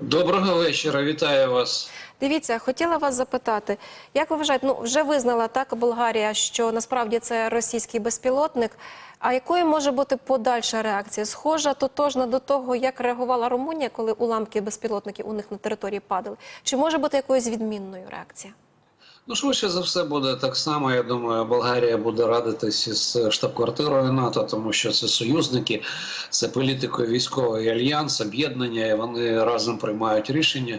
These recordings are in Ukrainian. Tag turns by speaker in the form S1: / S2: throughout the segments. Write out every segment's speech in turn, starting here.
S1: Доброго вечора, вітаю вас.
S2: Дивіться, хотіла вас запитати, як ви вважаєте, ну вже визнала так Болгарія, що насправді це російський безпілотник. А якою може бути подальша реакція? Схожа тотожна до того, як реагувала Румунія, коли уламки безпілотників у них на території падали? Чи може бути якоюсь відмінною реакція?
S1: Ну, швидше за все буде так само. Я думаю, Болгарія буде радитись із штаб-квартирою НАТО, тому що це союзники, це політико-військовий альянс, об'єднання, і вони разом приймають рішення.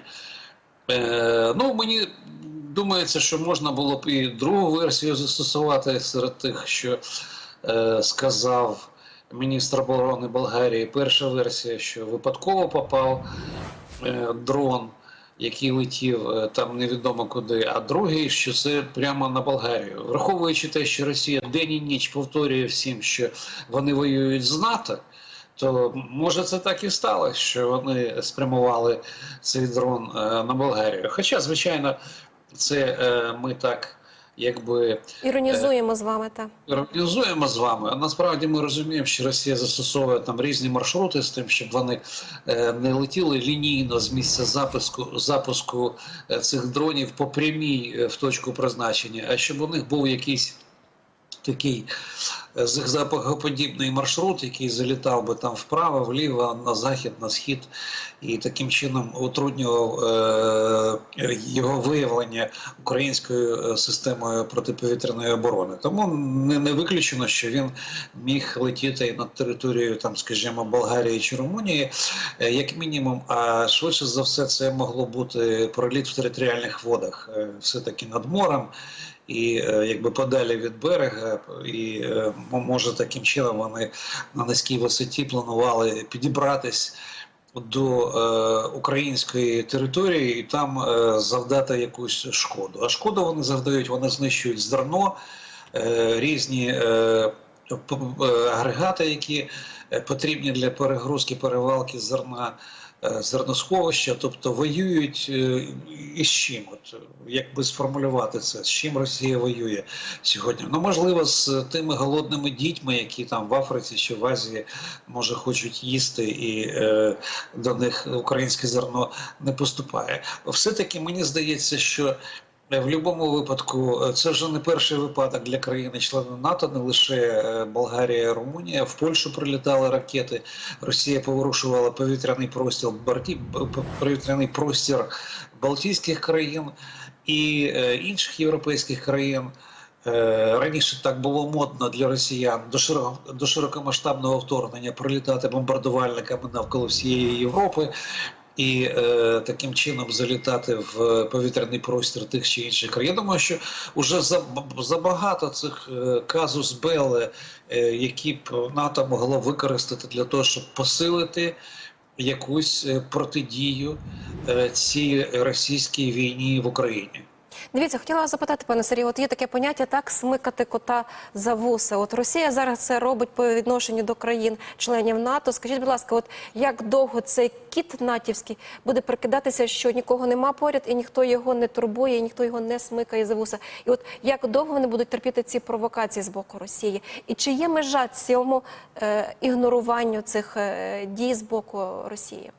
S1: Е, ну, мені думається, що можна було б і другу версію застосувати серед тих, що е, сказав міністр оборони Болгарії. Перша версія, що випадково попав е, дрон який летів е, там невідомо куди, а другий, що це прямо на Болгарію. Враховуючи те, що Росія день і ніч повторює всім, що вони воюють з НАТО. То може це так і сталося, що вони спрямували цей дрон е, на Болгарію. Хоча, звичайно, це е, ми так якби
S2: Іронізуємо з вами так.
S1: іронізуємо з вами, а насправді ми розуміємо, що Росія застосовує там різні маршрути з тим, щоб вони е, не летіли лінійно з місця запуску запуску е, цих дронів по прямій е, в точку призначення, а щоб у них був якийсь такий е, зигзагоподібний маршрут, який залітав би там вправо, вліво, на захід, на схід, і таким чином утруднював е, його виявлення українською е, системою протиповітряної оборони. Тому не, не виключено, що він міг летіти над територією, там, скажімо, Болгарії чи Румунії, е, як мінімум. А швидше за все, це могло бути проліт в територіальних водах, е, все-таки над морем і е, якби подалі від берега, і е, може таким чином вони на низькій висоті планували підібратись до е, української території і там е, завдати якусь шкоду. А шкоду вони завдають, вони знищують зерно, е, різні е, п- агрегати, які е, потрібні для перегрузки, перевалки зерна. Е, Зерносховища, тобто воюють е, із чим? От як би сформулювати це, з чим Росія воює сьогодні? Ну можливо, з тими голодними дітьми, які там в Африці чи в Азії може хочуть їсти, і е, до них українське зерно не поступає. Все таки мені здається, що в будь-якому випадку е, це вже не перший випадок для країни-членів НАТО, не лише е, Болгарія, Румунія. В Польщу прилітали ракети. Росія поворушувала повітряний простір повітряний простір Балтійських країн і е, інших європейських країн. Е, Раніше так було модно для росіян до широко до широкомасштабного вторгнення прилітати бомбардувальниками навколо всієї Європи і е, таким чином залітати в повітряний простір тих чи інших країн. Я думаю, що вже забагато цих е, казус белли, е, які б НАТО могло використати для того, щоб посилити якусь е, протидію е, цій російській війні в Україні.
S2: Дивіться, хотіла вас запитати, пане Сергію, от є таке поняття так смикати кота за вуса. От Росія зараз це робить по відношенню до країн-членів НАТО. Скажіть, будь ласка, от як довго цей кіт натівський буде прикидатися, що нікого нема поряд, і ніхто його не турбує, і ніхто його не смикає за вуса? І от як довго вони будуть терпіти ці провокації з боку Росії? І чи є межа цьому е, ігноруванню цих е, дій з боку Росії?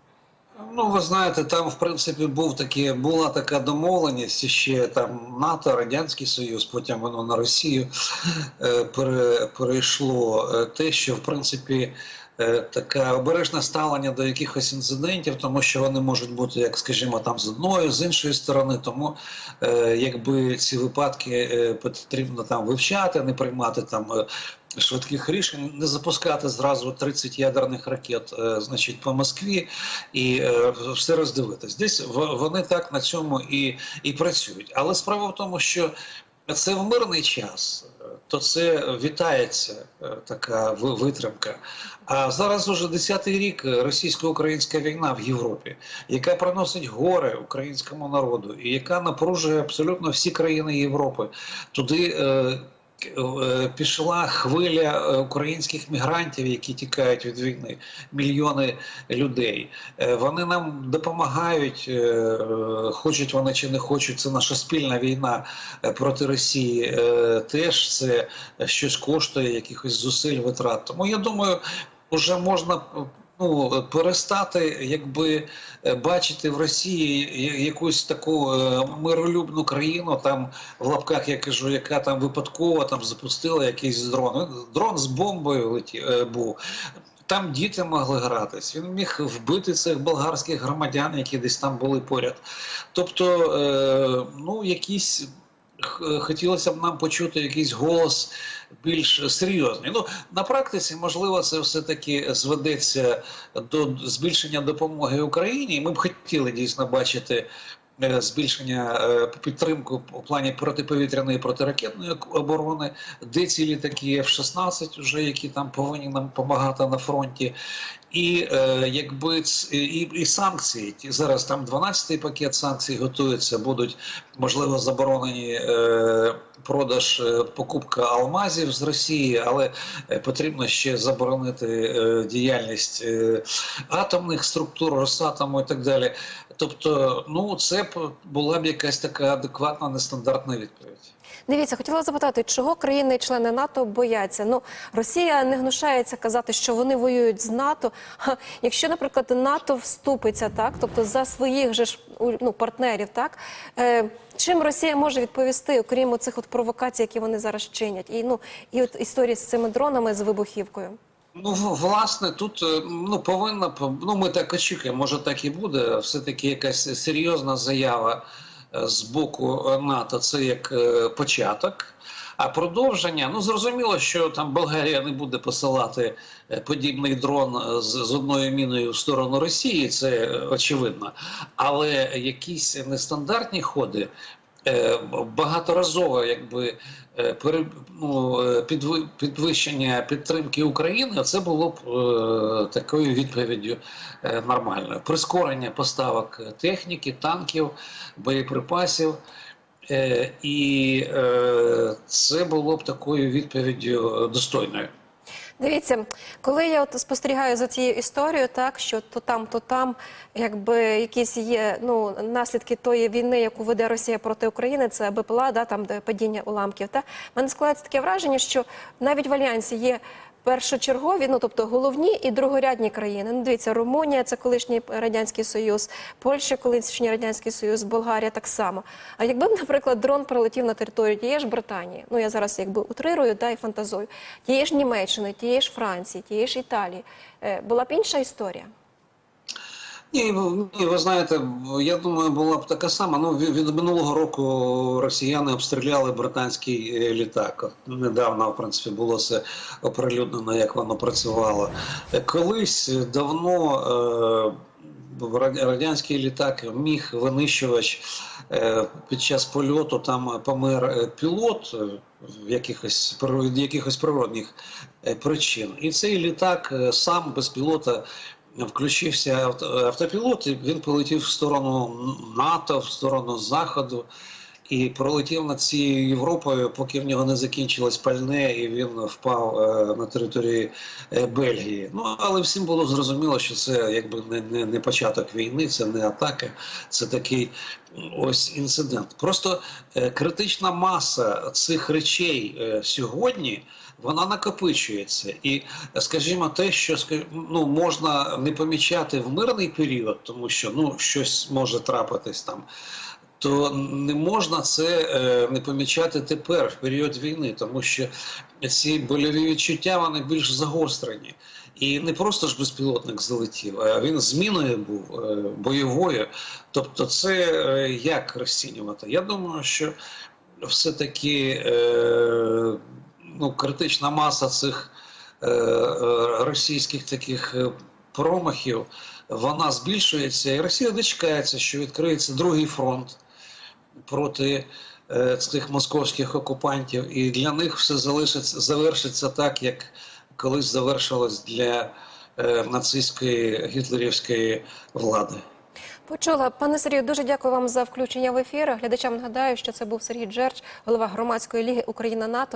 S1: Ну, ви знаєте, там в принципі був такі, була така домовленість ще там НАТО, Радянський Союз, потім воно на Росію е, пере, перейшло е, те, що в принципі. е, Таке обережне ставлення до якихось інцидентів, тому що вони можуть бути, як скажімо, там з одної, з іншої сторони. Тому е, якби ці випадки е, потрібно там вивчати, не приймати там е, швидких рішень, не запускати зразу 30 ядерних ракет, е, значить, по Москві і е, все роздивитись. Десь вони так на цьому і, і працюють. Але справа в тому, що це в мирний час, то це вітається е, така витримка. А зараз уже 10-й рік російсько-українська війна в Європі, яка приносить горе українському народу, і яка напружує абсолютно всі країни Європи. Туди пішла хвиля е, українських мігрантів, які тікають від війни, мільйони людей. Е, Вони нам допомагають, е, е, хочуть вони чи не хочуть. Це наша спільна війна е, проти Росії. Е, Теж це щось коштує, якихось зусиль витрат. Тому я думаю, вже можна ну, перестати якби е, бачити в Росії якусь таку е, миролюбну країну, там в лапках я кажу, яка там випадково там запустила якийсь дрон. Дрон з бомбою летів е, був. Там діти могли гратись. Він міг вбити цих болгарських громадян, які десь там були поряд. Тобто, е, ну, якісь хотілося б нам почути якийсь голос більш серйозний. Ну, на практиці, можливо, це все-таки зведеться до збільшення допомоги Україні. Ми б хотіли дійсно бачити. Е, Збільшення е, підтримку у плані протиповітряної протиракетної оборони, де ці літаки? F-16, вже які там повинні нам допомагати на фронті, і е, якби і, і санкції. Ті- зараз там 12-й пакет санкцій готується, будуть можливо заборонені продаж покупка алмазів з Росії, але потрібно ще заборонити діяльність атомних структур Росатому і так далі. Тобто, ну це була б якась така адекватна нестандартна відповідь.
S2: Дивіться, хотіла запитати, чого країни-члени НАТО бояться? Ну, Росія не гнушається казати, що вони воюють з НАТО. Якщо, наприклад, НАТО вступиться, так, тобто за своїх же ж ну, партнерів, так е, чим Росія може відповісти, окрім цих от провокацій, які вони зараз чинять, і ну і от історії з цими дронами з вибухівкою.
S1: Ну, власне, тут е, ну повинна ну ми так очікуємо, може так і буде. Все таки якась серйозна заява е, з боку е, НАТО. Це як початок. А продовження, ну зрозуміло, що там Болгарія не буде посилати подібний дрон з, з одною міною в сторону Росії, це очевидно. Але якісь нестандартні ходи багаторазове, якби е, ну, е, підвищення підтримки України, це було б е, такою відповіддю е, нормальною. Прискорення поставок техніки, танків, боєприпасів. Е, І е, це було б такою відповіддю е, достойною.
S2: Дивіться, коли я от спостерігаю за цією історією, так що то там, то там, якби якісь є ну наслідки тої війни, яку веде Росія проти України, це БПЛА, да, там де падіння уламків. Та в мене складається таке враження, що навіть в альянсі є. Першочергові, ну тобто головні і другорядні країни. Ну, дивіться, Румунія це колишній радянський союз, Польща, колишній радянський союз, Болгарія так само. А якби, наприклад, дрон прилетів на територію тієї ж Британії, ну я зараз якби утрирую да, і фантазую, тієї ж Німеччини, тієї ж Франції, тієї ж Італії, е, була б інша історія.
S1: Ні, ну, ні, ви знаєте, я думаю, була б така сама. Ну, від, минулого року росіяни обстріляли британський е, літак. Недавно, в принципі, було це оприлюднено, як воно працювало. Е, Колись давно е, радянський літак міг винищувач е, під час польоту там помер пілот в якихось якихось природних причин. І цей літак сам без пілота включився авто- автопілот, і він полетів в сторону НАТО, в сторону Заходу. І пролетів над цією Європою, поки в нього не закінчилось пальне, і він впав е, на території е, Бельгії. Ну але всім було зрозуміло, що це якби не, не, не початок війни, це не атака, це такий ось інцидент. Просто е, критична маса цих речей е, сьогодні вона накопичується. І, скажімо, те, що ну, можна не помічати в мирний період, тому що ну, щось може трапитись там. То не можна це е, не помічати тепер, в період війни, тому що ці больові відчуття вони більш загострені. І не просто ж безпілотник залетів, а він зміною був е, бойовою. Тобто, це е, як розцінювати? Я думаю, що все-таки ну, критична маса цих російських таких промахів вона збільшується, і Росія дочекається, що відкриється другий фронт проти е, цих московських окупантів, і для них все залишиться завершиться так, як колись завершилось для е, нацистської гітлерівської влади.
S2: Почула, пане Сергію, дуже дякую вам за включення в ефір. Глядачам нагадаю, що це був Сергій Джерч, голова громадської ліги Україна НАТО.